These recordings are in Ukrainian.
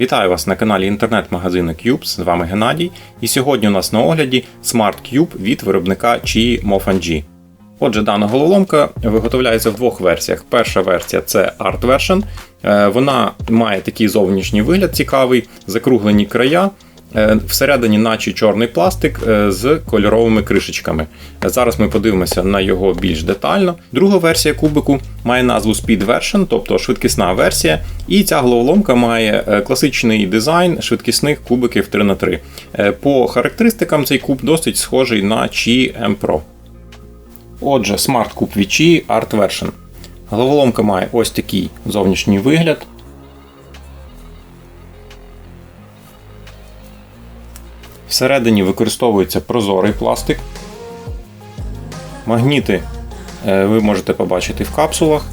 Вітаю вас на каналі інтернет-магазину Cubes, з вами Геннадій. І сьогодні у нас на огляді Smart Cube від виробника Qi Mofan Отже, дана головоломка виготовляється в двох версіях. Перша версія це Art Version. Е, Вона має такий зовнішній вигляд цікавий, закруглені края. Е, Всередині, наче чорний пластик е, з кольоровими кришечками. Зараз ми подивимося на його більш детально. Друга версія кубику має назву Speed Version, тобто швидкісна версія. І ця головоломка має е, класичний дизайн швидкісних кубиків 3х3. Е, По характеристикам цей куб досить схожий на Qi M Pro. Отже, Cube від Qi Art Version. Головоломка має ось такий зовнішній вигляд. Всередині використовується прозорий пластик. Магніти е, ви можете побачити в капсулах.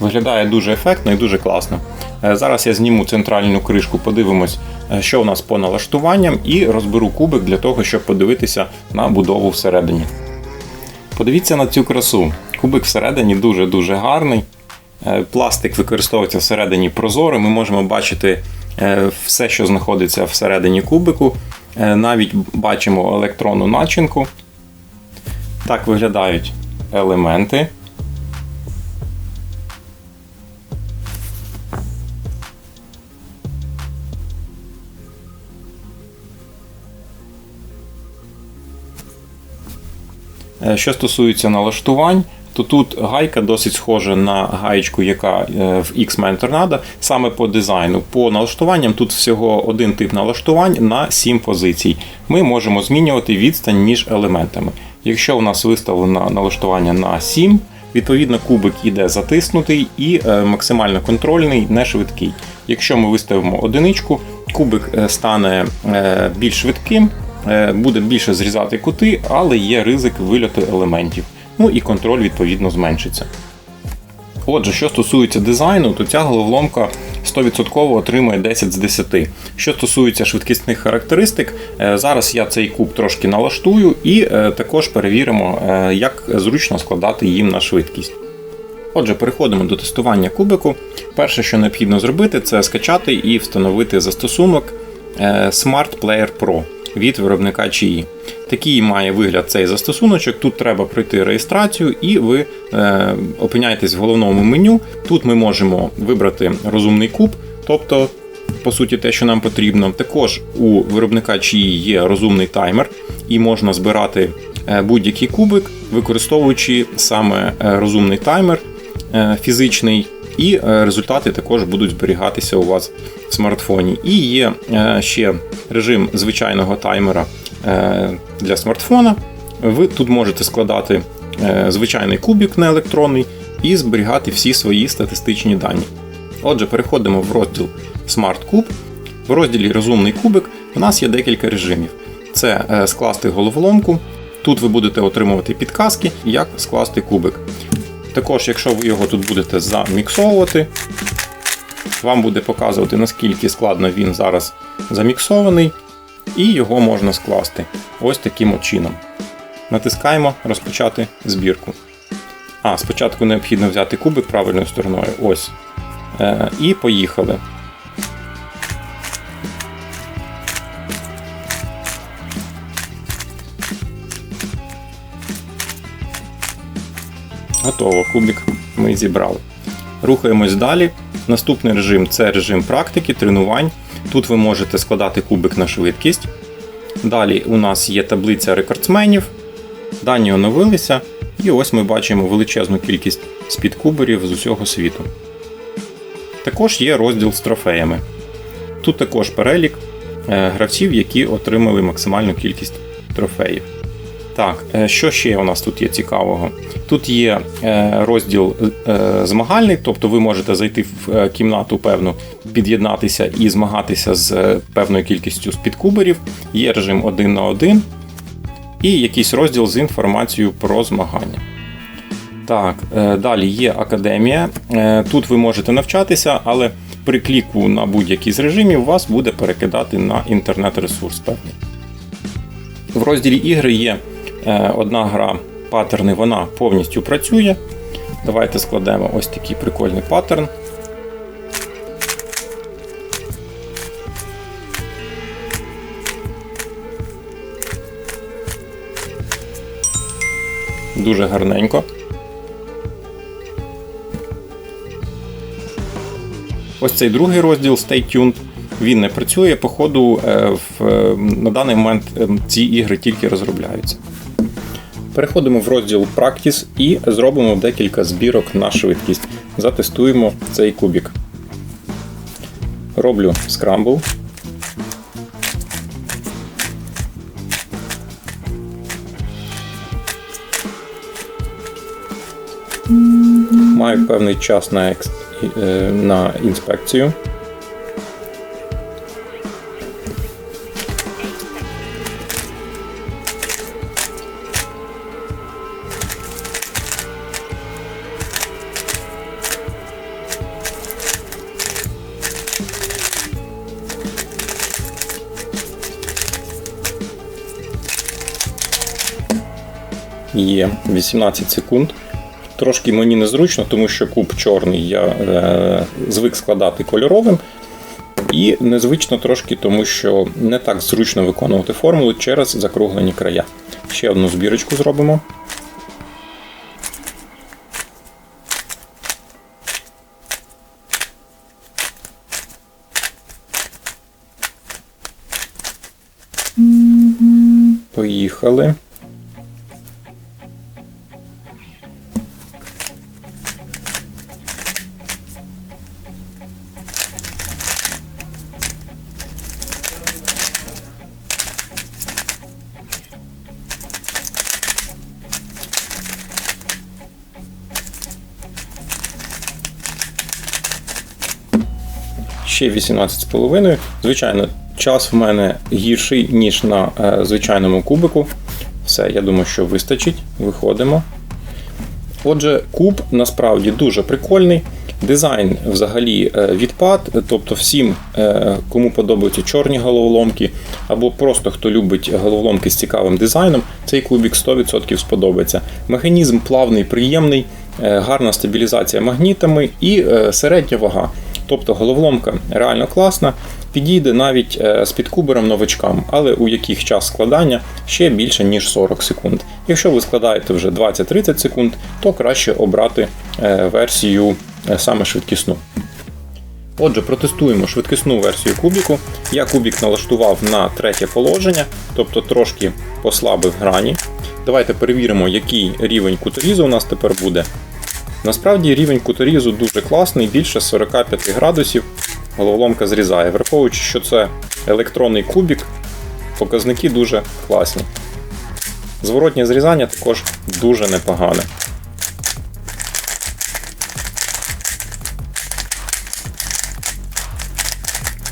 Виглядає дуже ефектно і дуже класно. Е, Зараз я зніму центральну кришку, подивимось, е, що у нас по налаштуванням, і розберу кубик для того, щоб подивитися на будову всередині. Подивіться на цю красу. Кубик всередині дуже-дуже гарний. Пластик використовується всередині прозорий. Ми можемо бачити все, що знаходиться всередині кубику. Е, Навіть бачимо електронну начинку. Так виглядають елементи. Е, Що стосується налаштувань, то тут гайка досить схожа на гаєчку, яка е, в X-Men Tornado, саме по дизайну. По налаштуванням тут всього один тип налаштувань на 7 позицій. Ми можемо змінювати відстань між елементами. Якщо у нас виставлено налаштування на 7, відповідно кубик іде затиснутий і е, максимально контрольний, не швидкий. Якщо ми виставимо одиничку, кубик е, стане більш швидким, буде більше зрізати кути, але є ризик вильоту елементів. Ну і контроль відповідно зменшиться. Отже, що стосується дизайну, то ця головоломка 100% отримує 10 з 10. Що стосується швидкісних характеристик, е, зараз я цей куб трошки налаштую і е, також перевіримо, е, як зручно складати їм на швидкість. Отже, переходимо до тестування кубику. Перше, що необхідно зробити, це скачати і встановити застосунок Smart Player Pro від виробника Qi. Такий має вигляд цей застосуночок. Тут треба пройти реєстрацію, і ви е, опиняєтесь в головному меню. Тут ми можемо вибрати розумний куб, тобто, по суті, те, що нам потрібно. Також у виробника Qi є розумний таймер, і можна збирати е, будь-який кубик, використовуючи саме е, розумний таймер е, фізичний. І е, результати також будуть зберігатися у вас в смартфоні. І є е, ще режим звичайного таймера е, для смартфона. Ви тут можете складати звичайний кубик не електронний і зберігати всі свої статистичні дані. Отже, переходимо в розділ Smart Cube. В розділі Розумний кубик у нас є декілька режимів: це скласти головоломку. Тут ви будете отримувати підказки, як скласти кубик. Також, якщо ви його тут будете заміксовувати, вам буде показувати, наскільки складно він зараз заміксований, і його можна скласти ось таким от чином. Натискаємо розпочати збірку. А, спочатку необхідно взяти кубик правильною стороною. Ось. Е, і поїхали. Готово, кубик ми зібрали. Рухаємось далі. Наступний режим це режим практики, тренувань. Тут ви можете складати кубик на швидкість. Далі у нас є таблиця рекордсменів. Дані оновилися. І ось ми бачимо величезну кількість спідкуберів з усього світу. Також є розділ з трофеями. Тут також перелік е, гравців, які отримали максимальну кількість трофеїв. Так, е, що ще у нас тут є цікавого? Тут є е, розділ е, змагальний, тобто ви можете зайти в кімнату певну, під'єднатися і змагатися з певною кількістю спідкуберів. Є режим 1 на 1 і якийсь розділ з інформацією про змагання. Так, далі є академія. Тут ви можете навчатися, але при кліку на будь-який з режимів вас буде перекидати на інтернет-ресурс певний. В розділі ігри є Е, одна гра паттерни вона повністю працює. Давайте складемо ось такий прикольний паттерн. Дуже гарненько. Ось цей другий розділ Stay Tuned. Він не працює, походу, е, в, на даний момент ем, ці ігри тільки розробляються. Переходимо в розділ Practice і зробимо декілька збірок на швидкість. Затестуємо цей кубік. Роблю скрамбл. Маю певний час на, екс... е, на інспекцію. Є 18 секунд. Трошки мені незручно, тому що куб чорний я е, звик складати кольоровим. І незвично трошки, тому що не так зручно виконувати формулу через закруглені края. Ще одну збірочку зробимо. Поїхали. Ще 18,5. Звичайно, час в мене гірший, ніж на е, звичайному кубику. Все, я думаю, що вистачить. Виходимо. Отже, куб насправді дуже прикольний. Дизайн взагалі е, відпад, тобто всім, е, кому подобаються чорні головоломки, або просто хто любить головоломки з цікавим дизайном, цей кубік 100% сподобається. Механізм плавний, приємний, е, гарна стабілізація магнітами і середня вага. Тобто головоломка реально класна, підійде навіть з підкубером новичкам, але у яких час складання ще більше, ніж 40 секунд. Якщо ви складаєте вже 20-30 секунд, то краще обрати версію саме швидкісну. Отже, протестуємо швидкісну версію кубіку. Я кубік налаштував на третє положення, тобто трошки послабив грані. Давайте перевіримо, який рівень куторізу у нас тепер буде. Насправді рівень куторізу дуже класний, більше 45 градусів. Головоломка зрізає, враховуючи, що це електронний кубік, показники дуже класні. Зворотнє зрізання також дуже непогане.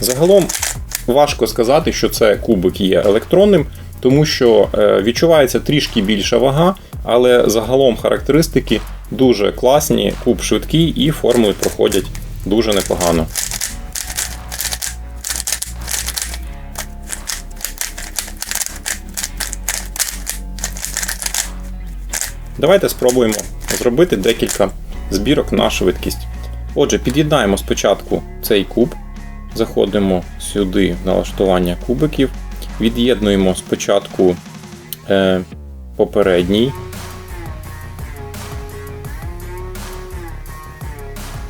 Загалом важко сказати, що це кубик є електронним, тому що е, відчувається трішки більша вага, але загалом характеристики дуже класні, куб швидкий і формули проходять дуже непогано. Давайте спробуємо зробити декілька збірок на швидкість. Отже, під'єднаємо спочатку цей куб. Заходимо сюди в налаштування кубиків, від'єднуємо спочатку е, попередній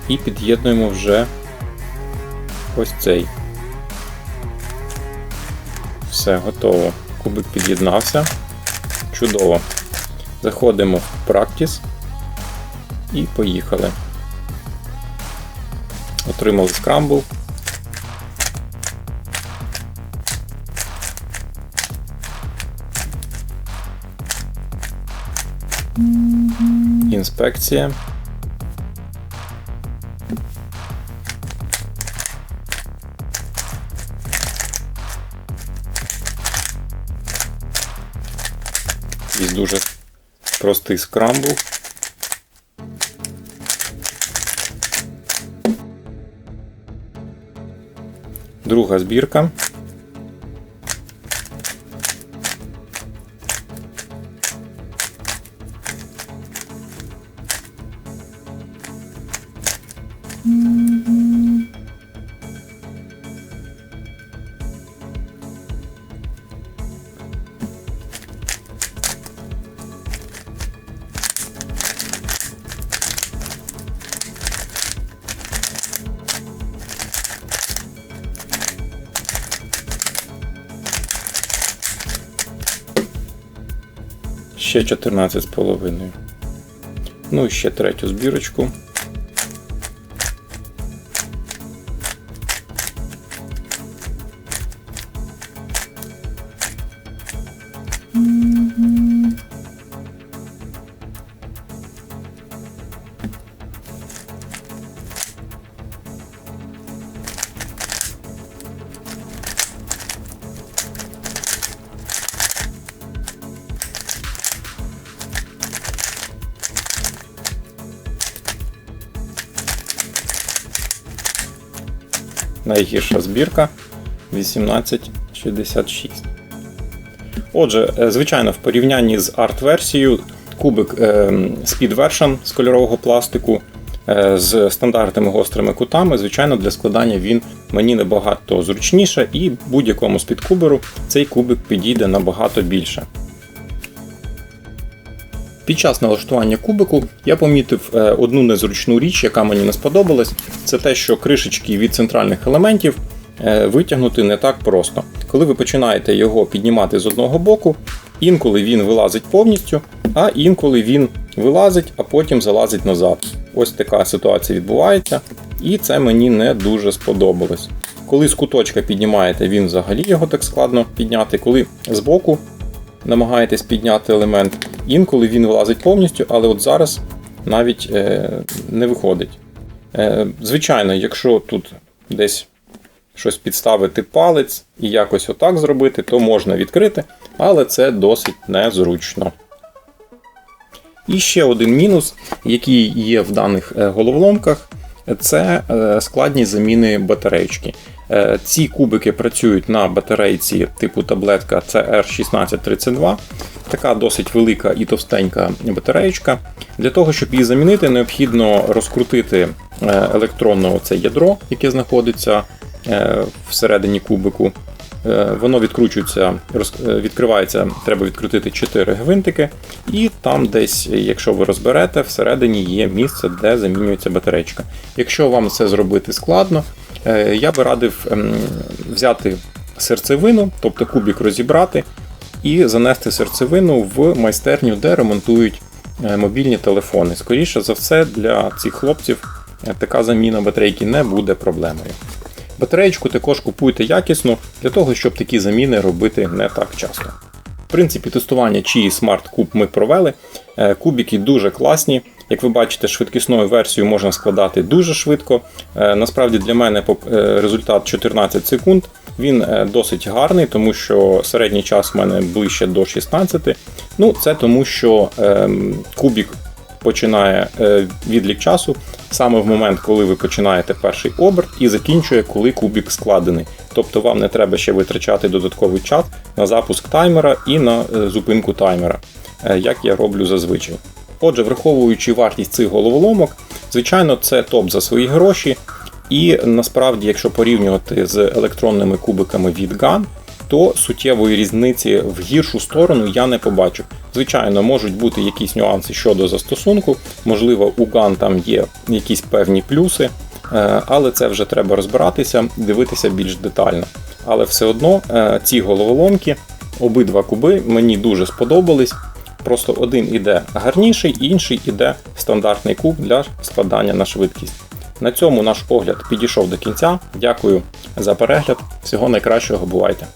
і під'єднуємо вже ось цей. Все, готово. Кубик під'єднався. Чудово. Заходимо в Practice і поїхали. Отримали скрамбл. Інспекція. дуже простий скрамбл. Друга збірка. Mm. Ще 14,5. Ну і ще третю збірочку. Найгірша збірка 1866. Отже, е, звичайно, в порівнянні з арт-версією, кубик е, Speed Version з кольорового пластику е, з стандартними гострими кутами, звичайно, для складання він мені набагато зручніше, і будь-якому спідкуберу цей кубик підійде набагато більше. Під час налаштування кубику я помітив е, одну незручну річ, яка мені не сподобалась. Це те, що кришечки від центральних елементів е, витягнути не так просто. Коли ви починаєте його піднімати з одного боку, інколи він вилазить повністю, а інколи він вилазить, а потім залазить назад. Ось така ситуація відбувається, і це мені не дуже сподобалось. Коли з куточка піднімаєте, він взагалі його так складно підняти. Коли збоку намагаєтесь підняти елемент, інколи він вилазить повністю, але от зараз навіть е, не виходить. Е, Звичайно, якщо тут десь щось підставити палець і якось отак зробити, то можна відкрити, але це досить незручно. І ще один мінус, який є в даних е, головоломках, це складні заміни батареєчки. Е, Ці кубики працюють на батарейці типу таблетка CR1632. Така досить велика і товстенька батареєчка. Для того, щоб її замінити, необхідно розкрутити е, електронне оце ядро, яке знаходиться е, всередині кубику. Е, Воно відкручується, е, відкривається, треба відкрутити 4 гвинтики, і там десь, якщо ви розберете, всередині є місце, де замінюється батарейка. Якщо вам це зробити складно, е, я би радив ем, взяти серцевину, тобто кубик розібрати, і занести серцевину в майстерню, де ремонтують мобільні телефони. Скоріше за все, для цих хлопців така заміна батарейки не буде проблемою. Батареєчку також купуйте якісно для того, щоб такі заміни робити не так часто. В принципі, тестування чиї Smart Cube ми провели. Е, Кубики дуже класні. Як ви бачите, швидкісною версією можна складати дуже швидко. Е, Насправді для мене е, результат 14 секунд. Він досить гарний, тому що середній час в мене ближче до 16. Ну, це тому, що ем, кубік починає е, відлік часу саме в момент, коли ви починаєте перший оберт, і закінчує, коли кубік складений. Тобто вам не треба ще витрачати додатковий час на запуск таймера і на е, зупинку таймера, е, як я роблю зазвичай. Отже, враховуючи вартість цих головоломок, звичайно, це топ за свої гроші. І насправді, якщо порівнювати з електронними кубиками від GAN, то суттєвої різниці в гіршу сторону я не побачу. Звичайно, можуть бути якісь нюанси щодо застосунку, можливо, у GAN там є якісь певні плюси, е, але це вже треба розбиратися, дивитися більш детально. Але все одно е, ці головоломки, обидва куби мені дуже сподобались. Просто один іде гарніший, інший іде стандартний куб для складання на швидкість. На цьому наш огляд підійшов до кінця. Дякую за перегляд. Всього найкращого, бувайте!